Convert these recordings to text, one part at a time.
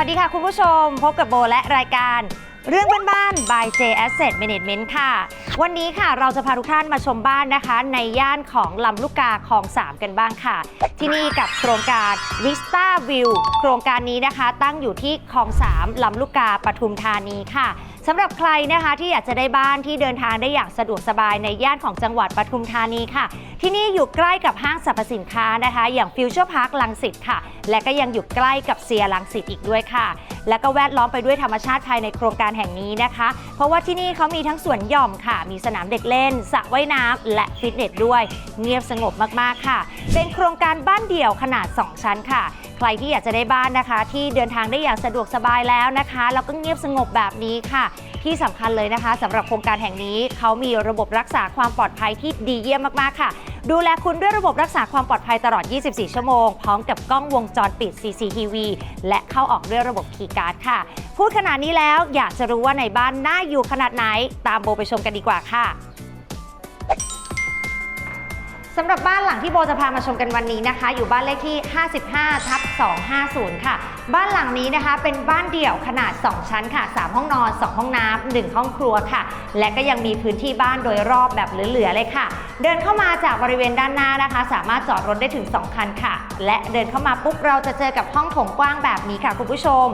วัสดีค่ะคุณผู้ชม พบกับโบและรายการ เรื่องบ้านบ้าน by J Asset Management ค่ะ วันนี้ค่ะเราจะพาทุกท่านมาชมบ้านนะคะ ในย่านของลำลูกกาคลอง 3 กันบ้างค่ะ ที่นี่กับโครงการ Vista View โครงการนี้นะคะตั้งอยู่ที่คลอง 3 ลำลูกกาปทุมธานีค่ะ สำหรับใครนะคะที่อยากจะได้บ้านที่เดินทางได้อย่างสะดวกสบายในย่านของจังหวัดปทุมธานีค่ะ ที่นี่อยู่ใกล้กับห้างสรรพสินค้านะคะ อย่างฟิวเจอร์พาร์คลังสิตค่ะ และก็ยังอยู่ใกล้กับเซียรังสิตอีกด้วยค่ะ และก็แวดล้อมไปด้วยธรรมชาติภายในโครงการแห่งนี้นะคะ เพราะว่าที่นี่เขามีทั้งสวนหย่อมค่ะ มีสนามเด็กเล่นสระว่ายน้ำและฟิตเนสด้วย เงียบสงบมากๆค่ะ เป็นโครงการบ้านเดี่ยวขนาด 2 ชั้นค่ะ ใครที่อยากจะได้บ้านนะคะ ที่เดินทางได้อย่างสะดวกสบายแล้วนะคะแล้วก็เงียบสงบแบบนี้ค่ะ ที่สำคัญเลยนะคะสำหรับโครงการแห่งนี้เขามีระบบรักษาความปลอดภัยที่ดีเยี่ยมมากๆค่ะ ดูแลคุณด้วยระบบรักษาความปลอดภัยตลอด 24 ชั่วโมง พร้อมกับกล้องวงจรปิด CCTV และเข้าออกด้วยระบบคีย์การ์ดค่ะ พูดขนาดนี้แล้วอยากจะรู้ว่าในบ้านน่าอยู่ขนาดไหน ตามโบไปชมกันดีกว่าค่ะ สำหรับบ้านหลังที่โบจะพามาชมกันวันนี้นะคะ อยู่บ้านเลขที่ 55 ทับ 250 ค่ะ บ้านหลังนี้นะคะ เป็นบ้านเดี่ยวขนาด 2 ชั้นค่ะ 3 ห้องนอน 2 ห้องน้ำ1ห้องครัวค่ะ และก็ยังมีพื้นที่บ้านโดยรอบแบบเหลือๆเลยค่ะ เดินเข้ามาจากบริเวณด้านหน้านะคะ สามารถจอดรถได้ถึง 2 คันค่ะ และเดินเข้ามาปุ๊บเราจะเจอกับห้องโถงกว้างแบบนี้ค่ะ คุณผู้ชม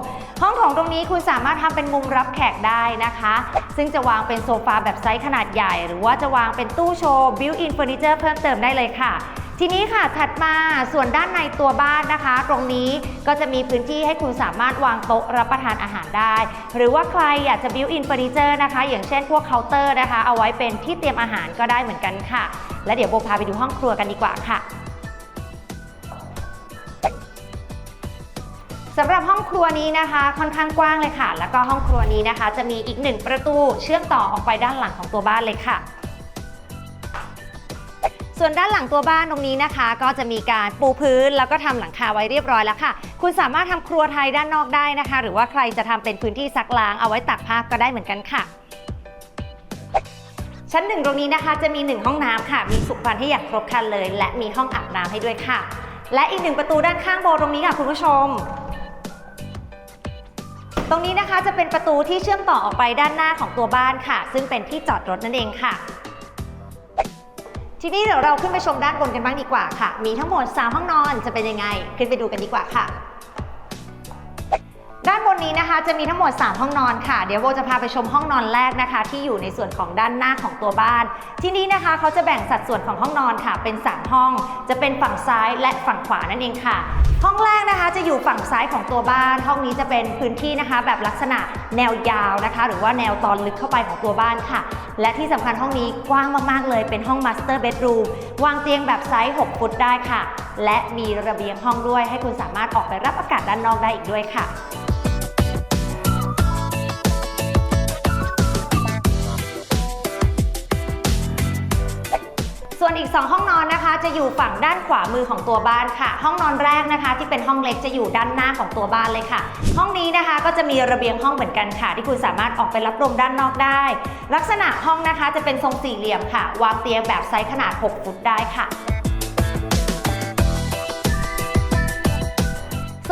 ห้องโถงตรงนี้คุณสามารถทำเป็นมุมรับแขกได้นะคะ ซึ่งจะวางเป็นโซฟาแบบไซส์ขนาดใหญ่ หรือว่าจะวางเป็นตู้โชว์บิวอินเฟอร์นิเจอร์เพิ่มเติมได้เลยค่ะ ทีนี้ค่ะถัดมาส่วนด้านในตัวบ้านนะคะ ตรงนี้ก็จะมีพื้นที่ให้คุณสามารถวางโต๊ะรับประทานอาหารได้ หรือว่าใครอยากจะบิวอินเฟอร์นิเจอร์นะคะ อย่างเช่นพวกเคาน์เตอร์นะคะ เอาไว้เป็นที่เตรียมอาหารก็ได้เหมือนกันค่ะ และเดี๋ยวโบพาไปดูห้องครัวกันดีกว่าค่ะสำหรับห้องครัวนี้นะคะ ค่อนข้างกว้างเลยค่ะ แล้วก็ห้องครัวนี้นะคะ จะมีอีกหนึ่งประตูเชื่อมต่อออกไปด้านหลังของตัวบ้านเลยค่ะ ส่วนด้านหลังตัวบ้านตรงนี้นะคะ ก็จะมีการปูพื้นแล้วก็ทำหลังคาไว้เรียบร้อยแล้วค่ะ คุณสามารถทำครัวไทยด้านนอกได้นะคะ หรือว่าใครจะทำเป็นพื้นที่ซักล้างเอาไว้ตักผ้าก็ได้เหมือนกันค่ะชั้นหนึ่งตรงนี้นะคะจะมีหนึ่งห้องน้ำค่ะ มีสุขภัณฑ์ให้อย่างครบครันเลย และมีห้องอาบน้ำให้ด้วยค่ะ และอีกหนึ่งประตูด้านข้างโบตรงนี้ค่ะคุณผู้ชม ตรงนี้นะคะจะเป็นประตูที่เชื่อมต่อออกไปด้านหน้าของตัวบ้านค่ะ ซึ่งเป็นที่จอดรถนั่นเองค่ะ ทีนี้เดี๋ยวเราขึ้นไปชมด้านบนกันบ้างดีกว่าค่ะ มีทั้งหมด 3 ห้องนอนจะเป็นยังไง ขึ้นไปดูกันดีกว่าค่ะ ด้านบนนี้นะคะจะมีทั้งหมด 3 ห้องนอนค่ะ เดี๋ยวโบจะพาไปชมห้องนอนแรกนะคะ ที่อยู่ในส่วนของด้านหน้าของตัวบ้าน ที่นี้นะคะเขาจะแบ่งสัดส่วนของห้องนอนค่ะ เป็น 3 ห้อง จะเป็นฝั่งซ้ายและฝั่งขวานั่นเองค่ะ ห้องแรกนะคะจะอยู่ฝั่งซ้ายของตัวบ้าน ห้องนี้จะเป็นพื้นที่นะคะ แบบลักษณะแนวยาวนะคะ หรือว่าแนวตอนลึกเข้าไปของตัวบ้านค่ะ และที่สำคัญห้องนี้กว้างมากๆเลย เป็นห้องมาสเตอร์เบดรูมวางเตียงแบบไซส์6ฟุตได้ค่ะ และมีระเบียงห้องด้วย ให้คุณสามารถออกไปรับอากาศด้านนอกได้อีกด้วยค่ะ วนอีก 2 ห้องนอนนะคะ จะอยู่ฝั่งด้านขวามือของตัวบ้านค่ะ ห้องนอนแรกนะคะ ที่เป็นห้องเล็กจะอยู่ด้านหน้าของตัวบ้านเลยค่ะ ห้องนี้นะคะก็จะมีระเบียงห้องเหมือนกันค่ะ ที่คุณสามารถออกไปรับลมด้านนอกได้ ลักษณะห้องนะคะจะเป็นทรงสี่เหลี่ยมค่ะ วางเตียงแบบไซส์ขนาด 6 ฟุตได้ค่ะ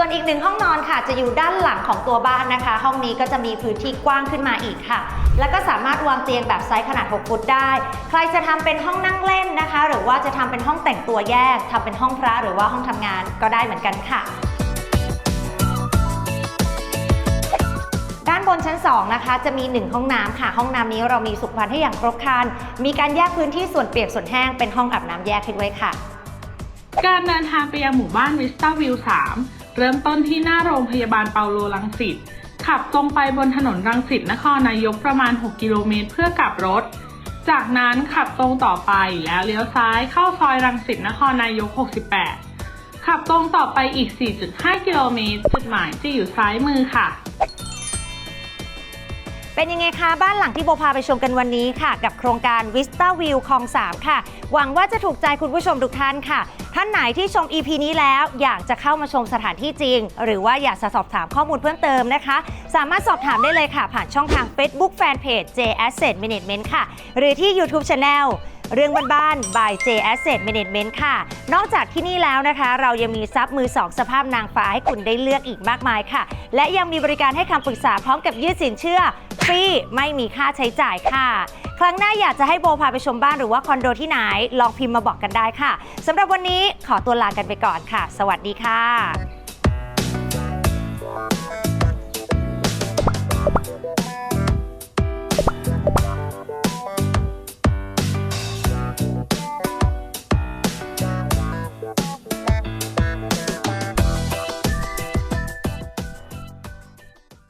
ส่วนอีกหนึ่งห้องนอนค่ะ จะอยู่ด้านหลังของตัวบ้านนะคะ ห้องนี้ก็จะมีพื้นที่กว้างขึ้นมาอีกค่ะ แล้วก็สามารถวางเตียงแบบไซส์ขนาด 6 ฟุตได้ ใครจะทำเป็นห้องนั่งเล่นนะคะ หรือว่าจะทำเป็นห้องแต่งตัวแยกทำเป็นห้องพระหรือว่าห้องทำงานก็ได้เหมือนกันค่ะด้านบนชั้น 2 นะคะ จะมี 1 ห้องน้ำค่ะ ห้องน้ำนี้เรามีสุขภัณฑ์ให้อย่างครบครัน มีการแยกพื้นที่ส่วนเปียกส่วนแห้งเป็นห้องอาบน้ำแยกให้ด้วยค่ะ การเดินทางไปยังหมู่บ้านวิสตาวิว 3 เริ่มต้นที่หน้าโรงพยาบาลเปาโลรังสิต ขับตรงไปบนถนนรังสิตนครนายกประมาณ 6 กิโลเมตรเพื่อกลับรถ จากนั้นขับตรงต่อไปแล้วเลี้ยวซ้ายเข้าซอยรังสิตนครนายก 68 ขับตรงต่อไปอีก 4.5 กิโลเมตรจุดหมายจะอยู่ซ้ายมือค่ะเป็นยังไงคะบ้านหลังที่โบพาไปชมกันวันนี้ค่ะ กับโครงการ Vista View คลอง 3 ค่ะ หวังว่าจะถูกใจคุณผู้ชมทุกท่านค่ะ ท่านไหนที่ชม EP นี้แล้วอยากจะเข้ามาชมสถานที่จริง หรือว่าอยากจะสอบถามข้อมูลเพิ่มเติมนะคะ สามารถสอบถามได้เลยค่ะ ผ่านช่องทาง Facebook Fanpage J Asset Management ค่ะ หรือที่ YouTube Channel เรื่องบ้านๆ by J Asset Management ค่ะ นอกจากที่นี่แล้วนะคะ เรายังมีซับมือ2สภาพนางฟ้าให้คุณได้เลือกอีกมากมายค่ะ และยังมีบริการให้คำปรึกษาพร้อมกับยืดสินเชื่อฟรีไม่มีค่าใช้จ่ายค่ะ ครั้งหน้าอยากจะให้โบพาไปชมบ้านหรือว่าคอนโดที่ไหน ลองพิมพ์มาบอกกันได้ค่ะสำหรับวันนี้ขอตัวลากันไปก่อนค่ะ สวัสดีค่ะ